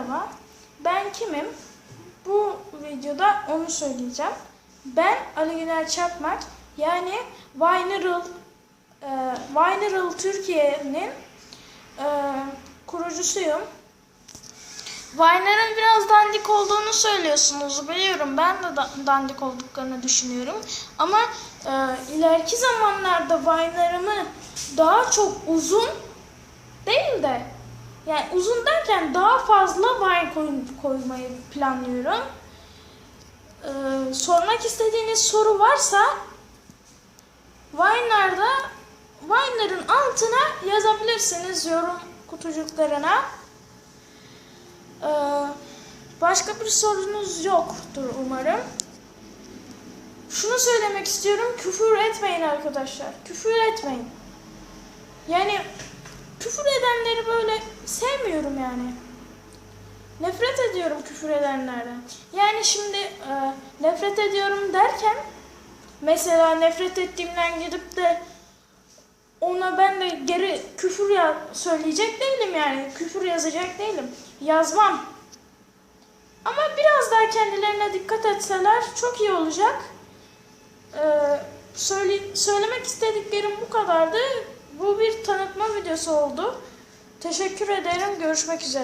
Merhaba, ben kimim? Bu videoda onu söyleyeceğim. Ben Ali Güner Çakmak, yani Vineral, e, Vineral Türkiye'nin e, kurucusuyum. Vine'ların biraz dandik olduğunu söylüyorsunuz. Biliyorum ben de da- dandik olduklarını düşünüyorum. Ama e, ileriki zamanlarda Vine'larımı daha çok uzun değil de yani uzun derken daha fazla wine koy, koymayı planlıyorum. Ee, sormak istediğiniz soru varsa Vine'larda Vine'ların altına yazabilirsiniz yorum kutucuklarına. Ee, başka bir sorunuz yoktur umarım. Şunu söylemek istiyorum. Küfür etmeyin arkadaşlar. Küfür etmeyin. Yani küfür edenleri böyle sevmiyorum yani. Nefret ediyorum küfür edenlerden. Yani şimdi e, nefret ediyorum derken mesela nefret ettiğimden gidip de ona ben de geri küfür ya söyleyecek değilim yani. Küfür yazacak değilim. Yazmam. Ama biraz daha kendilerine dikkat etseler çok iyi olacak. Ee, söyle, söylemek istediklerim bu kadardı. Bu bir tanıtma videosu oldu. Teşekkür ederim. Görüşmek üzere.